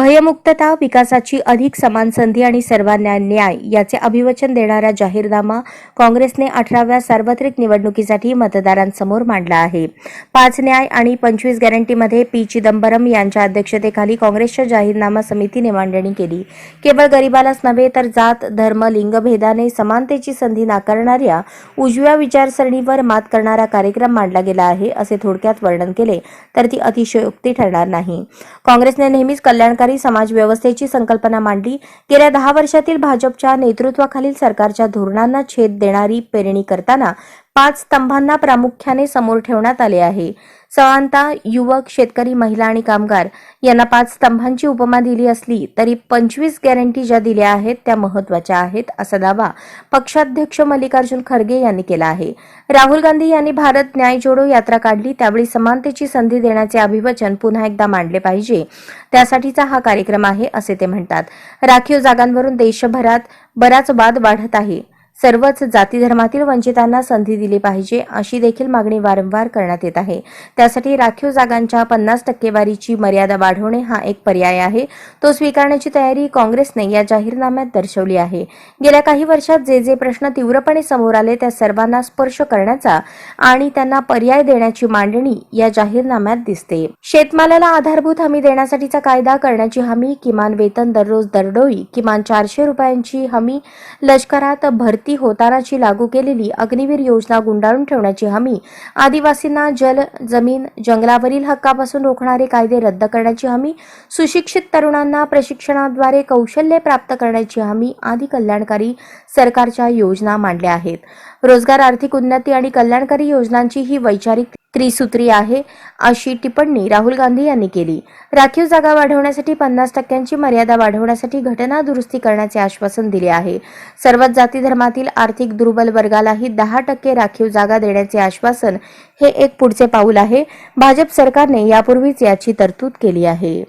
भयमुक्तता विकासाची अधिक समान संधी आणि सर्वांना न्याय याचे अभिवचन देणारा जाहीरनामा काँग्रेसने अठराव्या सार्वत्रिक निवडणुकीसाठी मतदारांसमोर मांडला आहे. पाच न्याय आणि पंचवीस गॅरंटीमध्ये पी. चिदंबरम यांच्या अध्यक्षतेखाली काँग्रेसच्या जाहीरनामा समितीने मांडणी केली. केवळ गरिबालाच नव्हे तर जात धर्म लिंगभेदाने समानतेची संधी नाकारणाऱ्या उजव्या विचारसरणीवर मात करणारा कार्यक्रम मांडला गेला आहे असे थोडक्यात वर्णन केले तर ती अतिशयोक्ती ठरणार नाही. काँग्रेसने नेहमीच कल्याणकारी समाज व्यवस्थेची संकल्पना मांडली. गेल्या दहा वर्षातील भाजपच्या नेतृत्वाखालील सरकारच्या धोरणांना छेद देणारी पेरणी करताना पाच स्तंभांना प्रामुख्याने समोर ठेवण्यात आले आहे. समानता युवक शेतकरी महिला आणि कामगार यांना पाच स्तंभांची उपमा दिली असली तरी पंचवीस गॅरंटी ज्या दिल्या आहेत त्या महत्त्वाच्या आहेत असा दावा पक्षाध्यक्ष मल्लिकार्जुन खरगे यांनी केला आहे. राहुल गांधी यांनी भारत न्याय जोडो यात्रा काढली त्यावेळी समानतेची संधी देण्याचे अभिवचन पुन्हा एकदा मांडले पाहिजे. त्यासाठीचा हा कार्यक्रम आहे असे ते म्हणतात. राखीव जागांवरून देशभरात बराच वाद वाढत आहे. सर्वच जाती धर्मातील वंचितांना संधी दिली पाहिजे अशी देखील मागणी वारंवार करण्यात येत आहे. त्यासाठी राखीव जागांच्या पन्नास टक्केवारीची मर्यादा वाढवणे हा एक पर्याय आहे. तो स्वीकारण्याची तयारी काँग्रेसने या जाहीरनाम्यात दर्शवली आहे. गेल्या काही वर्षात जे जे प्रश्न तीव्रपणे समोर आले त्या सर्वांना स्पर्श करण्याचा आणि त्यांना पर्याय देण्याची मांडणी या जाहीरनाम्यात दिसते. शेतमालाला आधारभूत हमी देण्यासाठीचा कायदा करण्याची हमी किमान वेतन दररोज दरडोई किमान चारशे रुपयांची हमी लष्करात भरती होतानाची लागू केलेली अग्निवीर योजना गुंडाळून ठेवण्याची हमी आदिवासींना जल जमीन जंगलावरील हक्कापासून रोखणारे कायदे रद्द करण्याची हमी सुशिक्षित तरुणांना प्रशिक्षणाद्वारे कौशल्य प्राप्त करण्याची हमी आदी कल्याणकारी सरकारच्या योजना मांडल्या आहेत. रोजगार आर्थिक उन्नती आणि कल्याणकारी योजनांची ही वैचारिक त्रिसूत्री आहे अशी टिप्पणी राहुल गांधी यांनी केली. राखीव जागा वाढवण्यासाठी पन्नास टक्क्यांची मर्यादा वाढवण्यासाठी घटना दुरुस्ती करण्याचे आश्वासन दिले आहे. सर्वच जाती धर्मातील आर्थिक दुर्बल वर्गालाही दहा टक्के राखीव जागा देण्याचे आश्वासन हे एक पुढचे पाऊल आहे. भाजप सरकारने यापूर्वीच याची तरतूद केली आहे.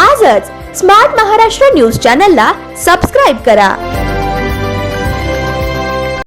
आजच स्मार्ट महाराष्ट्र न्यूज चॅनलला सबस्क्राईब करा.